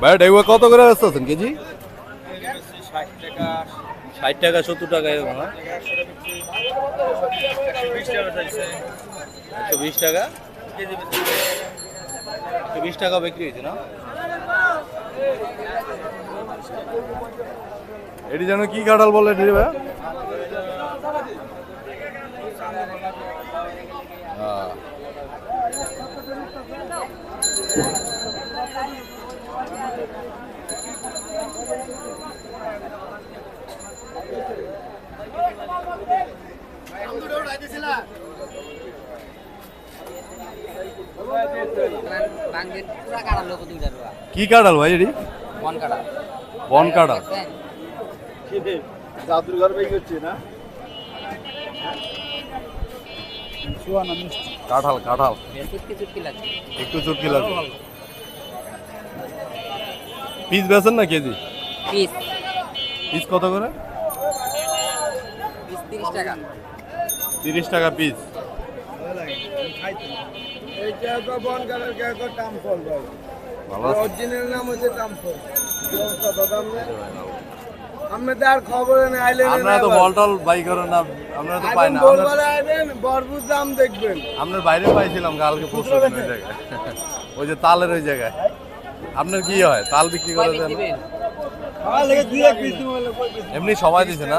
ভাই ডেগুয়া কত করে ব্যস্ত আছেন কেজি? ষাট টাকা সত্তর টাকা এরকম হ্যাঁ? টাকা চাইছে একশো বিশ টাকা। একশো বিশ টাকা বিক্রি হয়েছে না? এটি যেন কি কাঁঠাল বলে ভাই? কি কাঁঠাল ভাই এটি? মন কাটা বন কাঁঠাল জাদুঘর বেগে হচ্ছে না? কাঁঠাল কাঁঠাল। চুটকি চুটকি লাগছে একটু চুটকি লাগবে পিস বেছেন না কেজি? পিস। পিস কত করে? পিস তিরিশ টাকা। তিরিশ টাকা পিস অরিজিনাল নাম হচ্ছে টাম ফল আপনি তো আর খবরে নেই আইলেন আপনারা তো বল টল বাই করেন না তো পাই না। আপনার- বলবারে বরবুজ দাম দেখবেন বাইরে পাইছিলাম কালকে পরশু ওই জায়গায়। ওই যে তালের ওই জায়গায়। আপনার কি হয়? তাল বিক্রি করে দেন আমার এমনি সবাই দিছে না?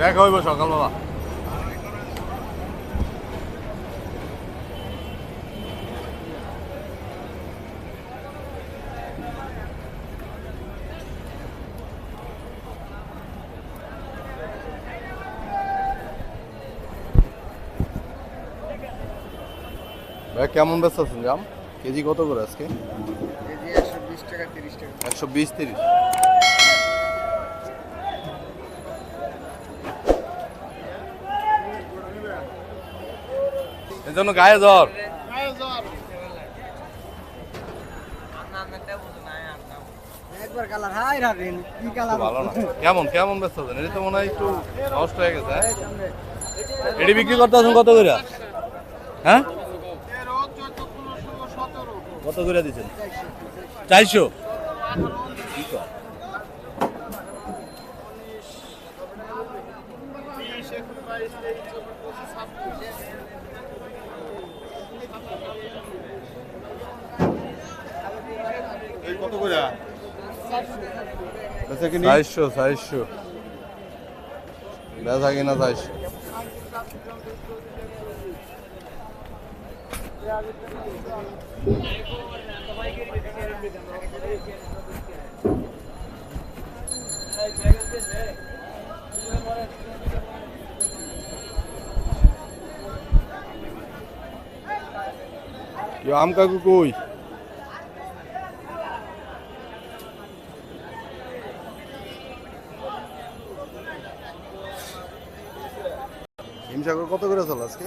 দেখা হইব সকালবেলা ভাই কেমন ব্যস্ত আছেন জাম? কেজি কত করে আজকে? কেজি একশো বিশ টাকা তিরিশ টাকা। একশো বিশ তিরিশ। জন্য গায়ে জ্বর। কেমন কেমন ব্যস্ত আছেন? এটা তো মনে হয় একটু নষ্ট হয়ে গেছে হ্যাঁ? এটি বিক্রি করতে আছেন কত করে? হ্যাঁ? কত করে দিচ্ছেন? চারশো? কি কর? কত করে? চারশো চারশো। বেচা কিনা চারশো। কি আম কাকু কই হিমসাগর কত করে চল আজকে?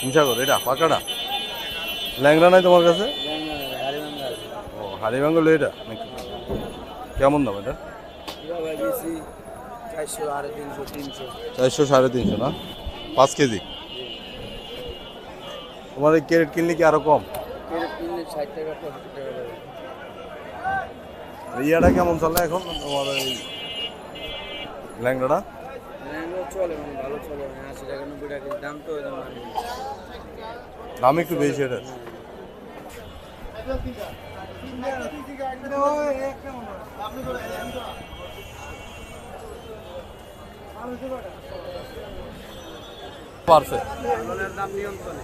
হিমসাগর এটা পাকাটা? ল্যাংড়া নাই তোমার কাছে? ও হাড়িভাঙ্গল এটা? নাকি কেমন দাম এটা? চারশো সাড়ে তিনশো না? পাঁচ কেজি? তোমার এই ক্যারেট কিনলে কি আরও কম? ইয়াটা কেমন চলে এখন? তোমার এই ল্যাংড়াটা? ল্যাংড়া চলে মানে ভালো চলে মানে আশি টাকা নব্বই টাকা দাম তো আমি দাম একটু বেশি এটা। পারছে। দাম নিয়ন্ত্রণে।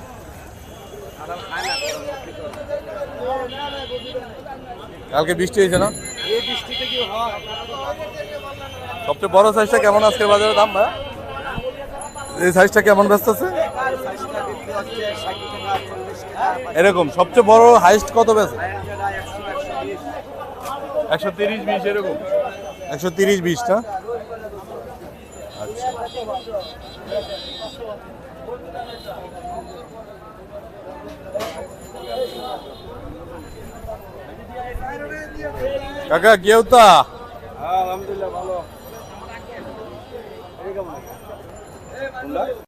কালকে বৃষ্টি হয়েছে না? সবচেয়ে বড় সাইজটা কেমন আজকের বাজারে দাম ভাই? এই সাইজটা কেমন ব্যস্ত আছে? এরকম সবচেয়ে বড় হাইস্ট কত বেছে একশো তিরিশ বিশ এরকম। একশো তিরিশ বিশটা আচ্ছা। কাকা কেউতা আলহামদুলিল্লাহ ভালো। এই কেমন